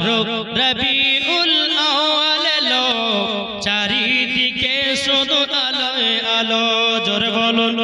বারো রবিউল আউয়াল এলো। চারিদিকে শুধু আলোয় আলো। জোরে বলুন।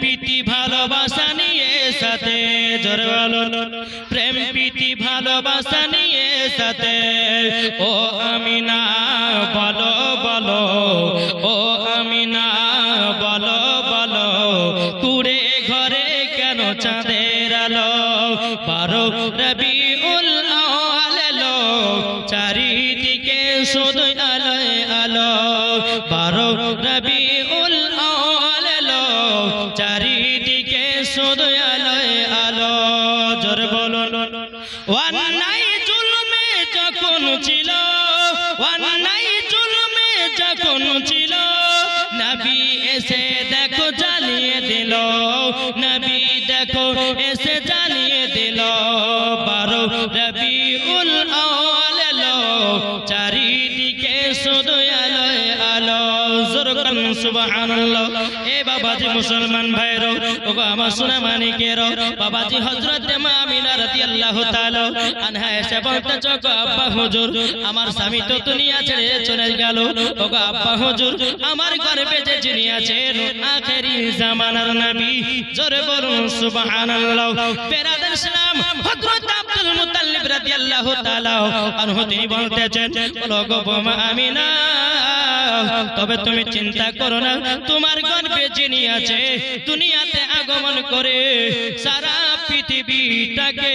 প্রীতি ভালোবাসা নিয়ে সাথে, জোরে প্রেম প্রীতি ভালোবাসা নিয়ে সাথে। ও আমিনা, বলো বলো। ও আমিনা, বলো বলো। কুড়ে ঘরে কেন চাঁদের আলো? বারো রবি উল আলো চারিদিকে শুধু আলো, জোর বলুন। অন্যায় জুলমে যখন ছিল, অন্যায় জুলমে যখন ছিল, নবী এসে দেখো জ্বালিয়ে দিল, নবী দেখো এসে জ্বালিয়ে দিল। বারো রবি উল আলো চারিদিকে শুধু আলোয় আলো জোরকান সুবহানাল্লাহ। এ বাবাজি মুসলমান ভাইরো আমার সোনা মানিকেরো বাবাজি হযরত আমার স্বামী তো চলে গেল। আব্বা আমার আমিনা তবে তুমি চিন্তা করো না, তোমার গর্ভে যিনি আছে দুনিয়াতে আগমন করে সারা পৃথিবীটাকে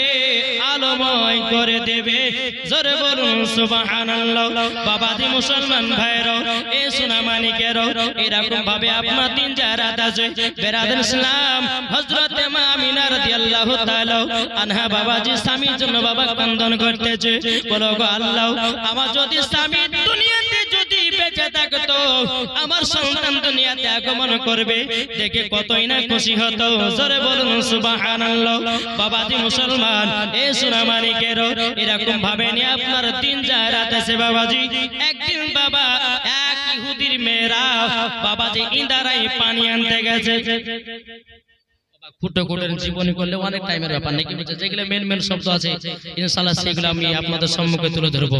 আলোময় করে দেবে। জোরে বলুন, সুবহানাল্লাহ। বাবাজি মুসলমান ভাইরো এ সোনা মানিকেরো এরকম ভাবে আপনার দিন জারাত আছে। বেরাদার ইসলাম, হযরত মা আমিনা রাদিয়াল্লাহু আনহা বাবাজি স্বামীর জন্য বাবা কান্দন করতেছে। বলো গো আল্লাহ, আমার যদি স্বামী দুনিয়াতে যদি বেঁচে থাকতো আমার সন্তান দুনিয়াতে আগমন করবে। দেখে কতই না খুশি হতো। জোরে বলুন, সুবহানাল্লাহ। বাবাজি মুসলমান, এ সুনামানিকের এরকম ভাবে নিয়ে আপনার তিন রাত আছে বাবাজি। একদিন বাবা, এক ইহুদির মেয়েরা বাবাজি ইন্দারাই পানি আনতে গেছে। করলে অনেক টাইমের ব্যাপার, নাকি বলছে যেগুলো মেন মেন শব্দ আছে ইনশাল্লাহ সেগুলো আমি আপনাদের সম্মুখে তুলে ধরবো।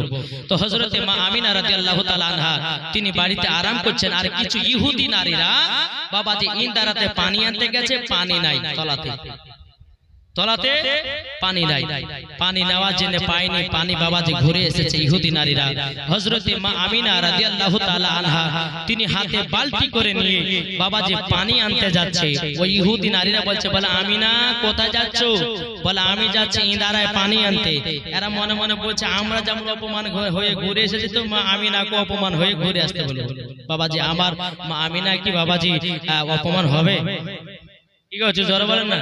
তো হজরতে মা আমিনা রাদিয়াল্লাহু আল্লাহ আনহা, তিনি বাড়িতে আরাম করছেন, আর কিছু ইহুদি নারীরা বাবাজি ইন্দারাতে পানি আনতে গেছে, পানি নাই তলাতে। তলাতে পানি নাই। পানি নেওয়ার জন্য পায়নি পানি বাবাজি ঘুরে এসেছে ইহুদি নারীরা। হযরতে মা আমিনা রাদিয়াল্লাহু তাআলা আনহা তিনি হাতে বালতি করে নিয়ে বাবাজি পানি আনতে যাচ্ছে। ওই ইহুদি নারীরা বলছে বলে আমিনা কোথায় যাচ্ছ? বলে আমি যাচ্ছি ইন্দারায় পানি আনতে। এরা মনে মনে বলছে আমরা যেমন অপমান হয়ে- ঘুরে এসেছি তো মা আমিনাকে অপমান হয়ে ঘুরে আসতে বলে বাবাজি আমার মা আমিনা কি বাবাজি অপমান হবে? কি করছে জোর বলেন না?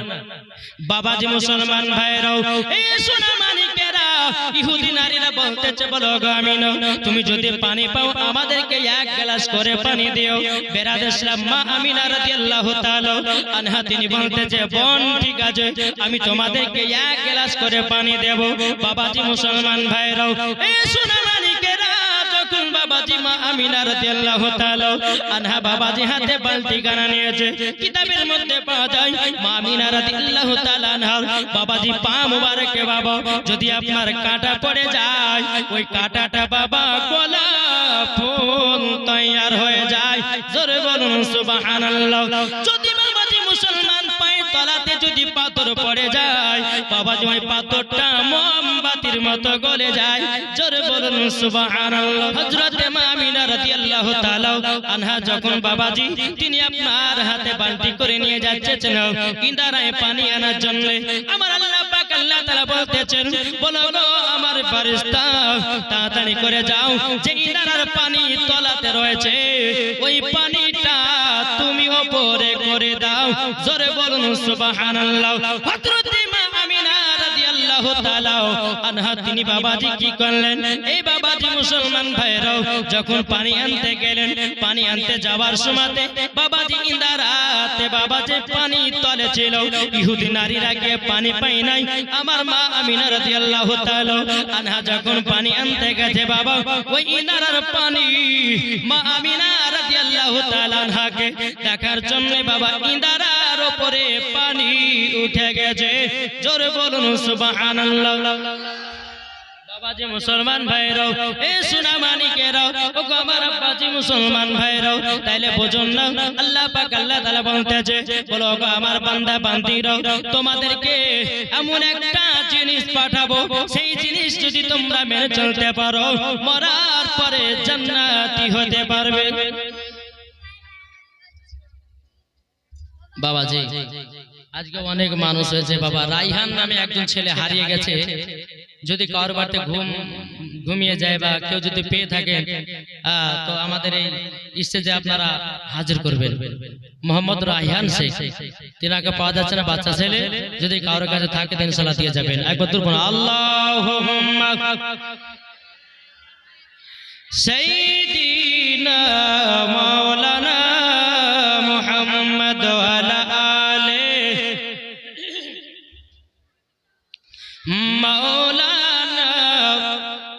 বাবাজি মুসলমান ভাইরাও এই সোনা মানিকেরা ইহুদি নারীরা বলতেছে বলো তুমি যদি পানি পাও আমাদেরকে এক গ্লাস করে পানি দিও। মা আমিনা রাদিয়াল্লাহু তাআলা আনহা তিনি বলতেছে বোন ঠিক আছে আমি তোমাদেরকে এক গ্লাস করে পানি দেব। বাবাজি মুসলমান ভাইরাও। এই সোনা মা আমিনা রাদিয়াল্লাহু তাআলা আনহা হাতে বালতি গানা নিয়েছে। কিতাবের মধ্যে পাওয়া যায়, মা আমিনা রাদিয়াল্লাহু তাআলা আনহা পা বাবা, যদি আপনার কাটা পড়ে যায়, ওই কাটাটা বাবা গলা ফুল তৈয়ার হয়ে যায়। জোরে বলুন সুবহানাল্লাহ। যদি তলাতে যদি পাথর পড়ে যায়, বাবাজি ওই পাথরটা মোমবাতির মতো গলে যায়। জোরে বলুন, সুবহানাল্লাহ। হযরত মা আমিনা রাদিয়াল্লাহু তাআলা আনহা যখন বাবাজি, তিনি আপনার হাতে বালতি করে নিয়ে যাচ্ছেন ইন্দারায় পানি আনার জন্য। আমার আল্লাহ পাক আল্লাহ তাআলা বলতেছেন, বলো গো আমার ফেরেশতা, তাড়াতাড়ি করে যাও। যে ইন্দারার পানি তলাতে রয়েছে, ওই পানিটা জোরে বলুন, সুবহানাল্লাহ। হযরত ইমাম আমিনা রাদিয়াল্লাহু তাআলা আনহা, তিনি বাবাজি কি করলেন? এই বাবাজি মুসলমান ভাইরাও যখন পানি আনতে গেলেন পানি আনতে যাওয়ার সময়তে বাবাজি ইন্দা রাতে বাবা যে পানি তলে ছিল। ইহুদি নারীরা গিয়ে পানি পাই নাই। আমার মা আমিনা রাদিয়াল্লাহু তাআলা আনহা যখন পানি আনতে গেছে বাবা, ওই ইনারার পানি মা আমিনা রাদিয়াল্লাহু তাআলা আনহাকে দেখার জন্য বাবা ইনারার উপরে পানি উঠে গেছে। জোরে বলুন সুবহানাল্লাহ। বাবাজি মুসলমান ভাইরাও, এ সোনা মানিকেরাও ও আমার আব্বাজি মুসলমান ভাইরাও, তাইলে বুঝুন না, আল্লাহ পাক আল্লাহ তাআলা বলতেছে, বলো গো আমার বান্দা বান্দিরাও, তোমাদেরকে এমন একটা জিনিস পাঠাবো, সেই জিনিস যদি তোমরা মেনে চলতে পারো, মরার পরে জান্নাতি হতে পারবে। বাবাজি, আজকে অনেক মানুষ হয়েছে, বাবা, রাইহান নামে একজন ছেলে হারিয়ে গেছে। যদি কারবারতে ঘুম ঘুমিয়ে যায় বা কেউ যদি পেয়ে থাকে তো আমাদের এই স্টেজে আপনারা হাজির করবেন। মোহাম্মদ রাইহান শেখ। তিনাকে পাওয়া যাচ্ছে না বাচ্চা ছেলে। যদি কারোর কাছে থাকে তিনি সালা দিয়ে যাবেন। একবার দুর্বন আল্লাহ সেইদিনা মৌলানা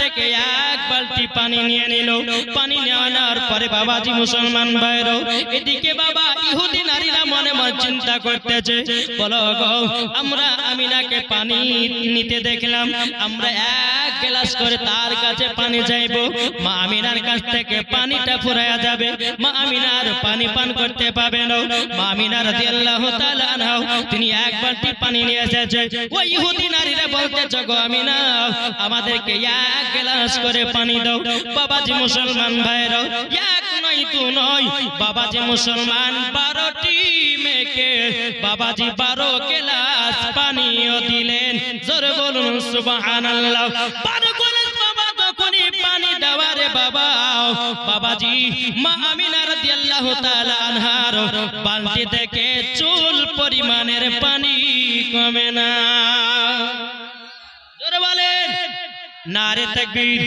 থেকে এক বালতি পানি নিয়ে নিল। পানি নেওয়ার পরে বাবাজি মুসলমান ভাইরো এদিকে বাবা, ইহুদি নারীরা মনে মনে চিন্তা করতেছে। বলো গো, আমরা আমিনাকে পানি নিতে দেখলাম। আমরা এক গ্লাস করে তার কাছে পানি চাইব। মা আমিনার কাছ থেকে পানিটা ফুরায়া যাবে। মা আমিনার পানি পান করতে পাবে না মা আমিনা রাদিয়াল্লাহু তাআলা আনহা, তিনি এক বালতি পানি নিয়ে এসেছে। ওই ইহুদি নারীরা বলতেছে, গো আমিনা, আমাদেরকে এক গ্লাস করে পানি দাও। বাবাজি মুসলমান ভাইরা এক নয়, দু নয়। বাবাজি মুসলমান বারোটি মেয়েকে, বাবাজি বারো গ্লাস পানিও দিলেন। জোরে বলুন, সুবহানাল্লাহ। বারো গ্লাস বাবা পানি দেওয়ারে বাবা বাবাজি মা আমিনা রাদিয়াল্লাহু তাআলা আনহার বালতি থেকে চুল পরিমাণের পানি কমে না জোরে বলেন নারে তাকবীর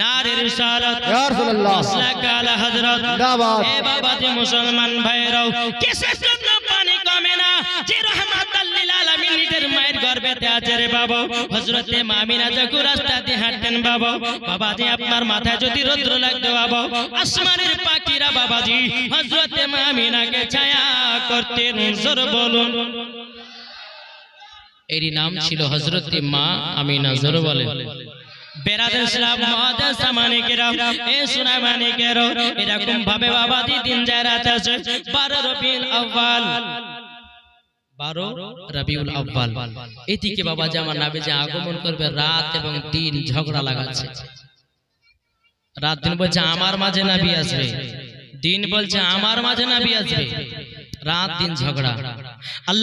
নারে রিসালাত ইয়া রাসূলুল্লাহ। মাসলাক আলা হযরত জিন্দাবাদ। এ বাবা যে মুসলমান ভাইরাও কিসের বাবাজি বাবাজি বলুন। এরই নাম ছিল হজরতে মা আমিনা, জোর মানে কেরো এরকম ভাবে বাবা দি দিন যায় বারো রবিউল আউয়াল। বারো রবিউল আব্বাল এদিকে বাবা জামা নাবে যে আগমন করবে রাত এবং দিন ঝগড়া লাগাচ্ছে। রাত দিন বলছে আমার মাঝে নাবি আসবে। দিন বলছে আমার মাঝে নাবি আসবে। রাত দিন ঝগড়া। আল্লাহ